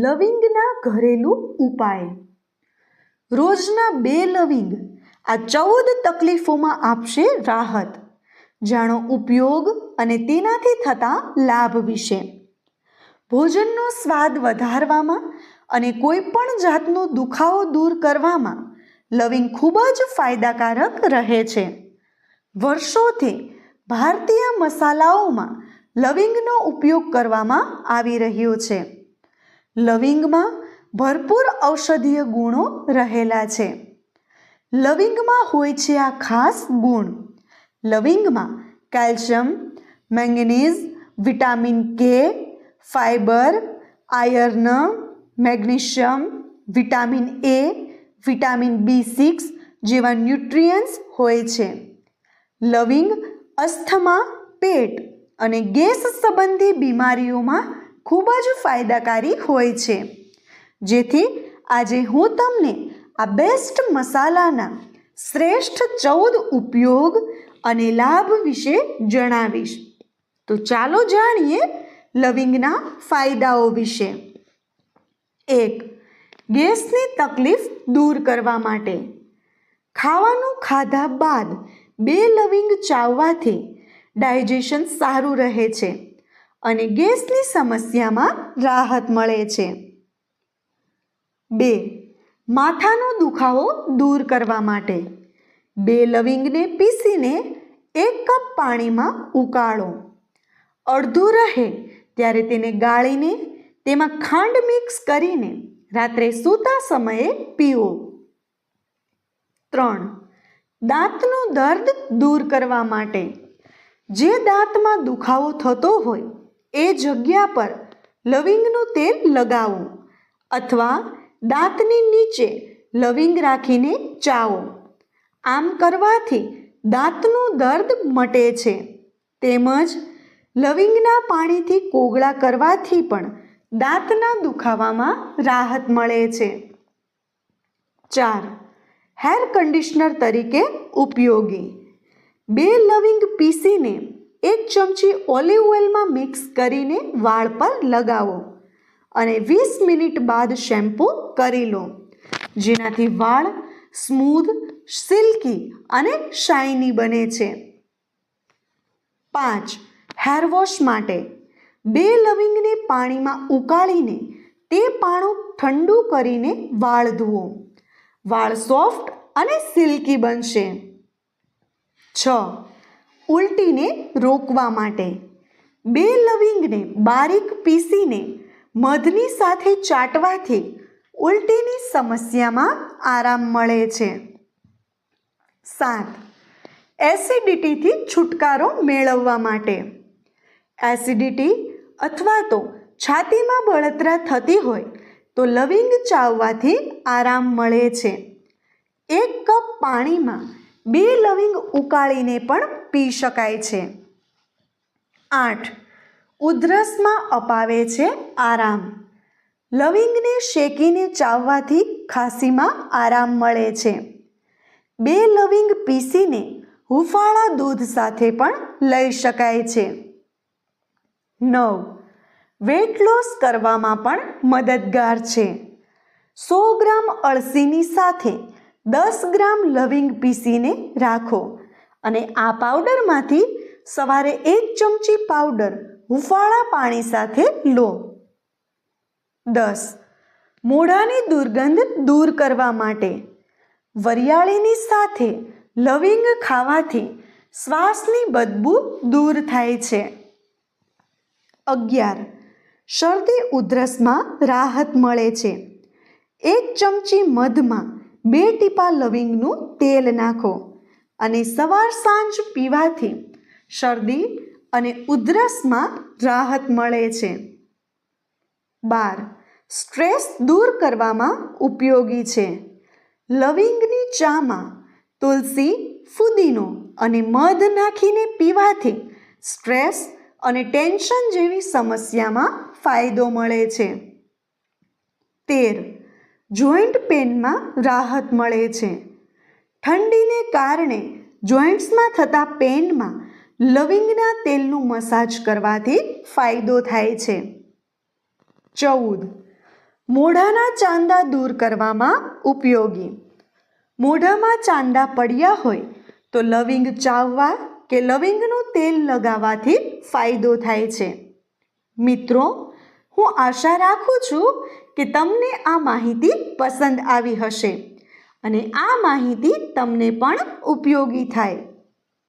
લવિંગના ઘરેલું ઉપાય. રોજના બે લવિંગ આ ચૌદ તકલીફોમાં આપશે રાહત. જાણો ઉપયોગ અને તેનાથી થતા લાભ વિશે. ભોજનનો સ્વાદ વધારવામાં અને કોઈ પણ જાતનો દુખાવો દૂર કરવામાં લવિંગ ખૂબ જ ફાયદાકારક રહે છે. વર્ષોથી ભારતીય મસાલાઓમાં લવિંગનો ઉપયોગ કરવામાં આવી રહ્યો છે. લવિંગમાં ભરપૂર ઔષધીય ગુણો રહેલા છે. લવિંગમાં હોય છે આ ખાસ ગુણ. લવિંગમાં calcium, manganese, vitamin K fibre iron, magnesium, vitamin A, vitamin B six જેવા ન્યુટ્રિયન્ટ્સ હોય છે. લવિંગ અસ્થમા, પેટ અને ગેસ સંબંધી બીમારીઓમાં ખૂબ જ ફાયદાકારી હોય છે. જેથી આજે હું તમને આ બેસ્ટ મસાલાના શ્રેષ્ઠ ચૌદ ઉપયોગ અને લાભ વિશે જણાવીશ. તો ચાલો જાણીએ લવિંગના ફાયદાઓ વિશે. એક, ગેસની તકલીફ દૂર કરવા માટે. ખાવાનું ખાધા બાદ બે લવિંગ ચાવવાથી ડાયજેશન સારું રહે છે. અને ગેસની સમસ્યામાં રાહત મળે છે. બે, માથાનો દુખાવો દૂર કરવા માટે. બે, લવિંગને પીસીને એક કપ પાણીમાં ઉકાળો. અડધું રહે ત્યારે તેને ગાળીને તેમાં ખાંડ મિક્સ કરીને રાત્રે સૂતા સમયે પીવો. ત્રણ, દાંતનું દર્દ દૂર કરવા માટે. જે દાંતમાં દુખાવો થતો હોય એ જગ્યા પર લવિંગનું તેલ લગાવો અથવા દાંતની નીચે લવિંગ રાખીને ચાવો. આમ કરવાથી દાંતનું દર્દ મટે છે. તેમજ લવિંગના પાણીથી કોગળા કરવાથી પણ દાંતના દુખાવામાં રાહત મળે છે. ચાર, હેર કન્ડિશનર તરીકે ઉપયોગી. બે લવિંગ પીસીને એક ચમચી ઓલિવ ઓઇલમાં મિક્સ કરીને વાળ પર લગાવો અને વીસ મિનિટ બાદ શેમ્પૂ કરી લો, જેનાથી વાળ સ્મૂધ, સિલ્કી અને શાઇની બને છે. પાંચ, હેર વોશ માટે બે લવિંગને પાણીમાં ઉકાળીને તે પાણું ઠંડુ કરીને વાળ ધુઓ વાળ સોફ્ટ અને સિલ્કી બનશે. છ ઉલટીને રોકવા માટે. બે લવિંગને બારીક પીસીને મધની સાથે ચાટવાથી ઉલટીની સમસ્યામાં આરામ મળે છે. સાત, એસિડિટીથી છુટકારો મેળવવા માટે. એસિડિટી અથવા તો છાતીમાં બળતરા થતી હોય તો લવિંગ ચાવવાથી આરામ મળે છે. એક કપ પાણીમાં બે લવિંગ ઉકાળીને પણ પી શકાય છે. આઠ. ઉધરસમાં અપાવે છે આરામ. લવિંગને શેકીને ચાવવાથી ખાંસીમાં આરામ મળે છે. બે લવિંગ પીસીને હુંફાળા દૂધ સાથે પણ લઈ શકાય છે. નવ. વેટ લોસ કરવામાં પણ મદદગાર છે. સો ગ્રામ અળસીની સાથે દસ ગ્રામ લવિંગ પીસીને રાખો. અને આ પાવડરમાંથી સવારે એક ચમચી પાવડર હુંફાળા પાણી સાથે લો. દસ. મોઢાની દુર્ગંધ દૂર કરવા માટે વરિયાળીની સાથે લવિંગ ખાવાથી શ્વાસની બદબૂ દૂર થાય છે. અગિયાર. શરદી ઉધરસમાં રાહત મળે છે. એક ચમચી મધમાં બે ટીપા લવિંગનું તેલ નાખો. અને સવાર સાંજ પીવાથી શરદી અને ઉધરસમાં રાહત મળે છે. બાર, સ્ટ્રેસ દૂર કરવામાં ઉપયોગી છે. લવિંગની ચામાં તુલસી, ફુદીનો અને મધ નાખીને પીવાથી સ્ટ્રેસ અને ટેન્શન જેવી સમસ્યામાં ફાયદો મળે છે. તેર, જોઈન્ટ પેનમાં રાહત મળે છે. ઠંડીને કારણે જોઈન્ટ્સમાં થતા પેનમાં લવિંગના તેલનું મસાજ કરવાથી ફાયદો થાય છે. ચૌદ. મોઢાના ચાંદા દૂર કરવામાં ઉપયોગી. મોઢામાં ચાંદા પડ્યા હોય તો લવિંગ ચાવવા કે લવિંગનું તેલ લગાવવાથી ફાયદો થાય છે. મિત્રો, હું આશા રાખું છું કે તમને આ માહિતી પસંદ આવી હશે. અને આ માહિતી તમને પણ ઉપયોગી થાય.